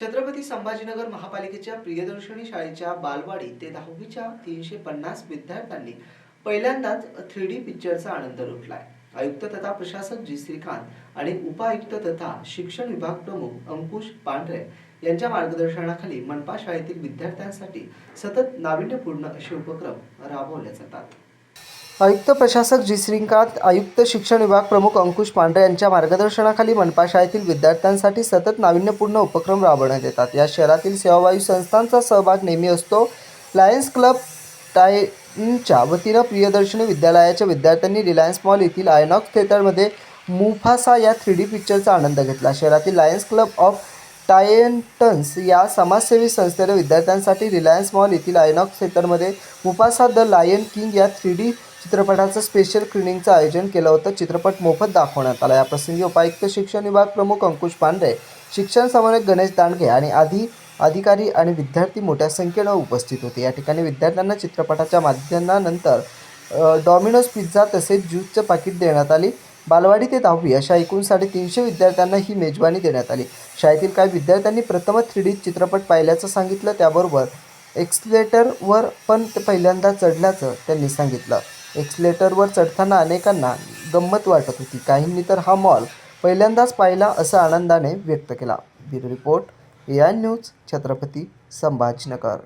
छत्रपती संभाजीनगर महापालिकेच्या प्रियदर्शनी शाळेच्या बालवाडी ते दहावीच्या तीनशे पन्नास विद्यार्थ्यांनी पहिल्यांदाच थ्री डी पिक्चरचा आनंद लुटलाय. आयुक्त तथा प्रशासक जी श्रीकांत आणि उपायुक्त तथा शिक्षण विभाग प्रमुख अंकुश पांढरे यांच्या मार्गदर्शनाखाली मनपा शाळेतील विद्यार्थ्यांसाठी सतत नाविन्यपूर्ण असे उपक्रम राबवले जातात. आयुक्त प्रशासक जी श्रीकांत आयुक्त शिक्षण विभाग प्रमुख अंकुश पांढरे यांच्या मार्गदर्शनाखाली मनपा शाळेतील विद्यार्थ्यांसाठी सतत नाविन्यपूर्ण उपक्रम राबवण्यात येतात. या शहरातील सेवावायू संस्थांचा सहभाग नेहमी असतो. लायन्स क्लब टायनच्या वतीनं प्रियदर्शनी विद्यालयाच्या विद्यार्थ्यांनी रिलायन्स मॉल येथील आयनॉक्स थिएटरमध्ये मुफासा या थ्री डी पिक्चरचा आनंद घेतला. शहरातील लायन्स क्लब ऑफ टायंटन्स या समाजसेवी संस्थेने विद्यार्थ्यांसाठी रिलायन्स मॉल येथील आयनॉक्स थिएटरमध्ये मुफासा द लायन किंग या थ्री डी चित्रपटाचं स्पेशल स्क्रीनिंगचं आयोजन केलं होतं. चित्रपट मोफत दाखवण्यात आला. याप्रसंगी उपायुक्त शिक्षण विभाग प्रमुख अंकुश पांडे शिक्षण समन्वयक गणेश दांडगे आणि आधी अधिकारी आणि विद्यार्थी मोठ्या संख्येनं उपस्थित होते. या ठिकाणी विद्यार्थ्यांना चित्रपटाच्या माध्यमानंतर डॉमिनोज पिझ्झा तसेच ज्यूसचं पाकिट देण्यात आली. बालवाडी ते दहावी अशा एकूण साडेतीनशे विद्यार्थ्यांना ही मेजवानी देण्यात आली. शाळेतील काही विद्यार्थ्यांनी प्रथमच थ्री डी चित्रपट पाहिल्याचं सांगितलं. त्याबरोबर एक्सलेटरवर पण पहिल्यांदा चढल्याचं त्यांनी सांगितलं. एक्सलेटरवर चढताना अनेकांना गंमत वाटत होती. काहींनी तर हा मॉल पहिल्यांदाच पाहिला असं आनंदाने व्यक्त केला. Bureau report A I news Chhatrapati Sambhajinagar.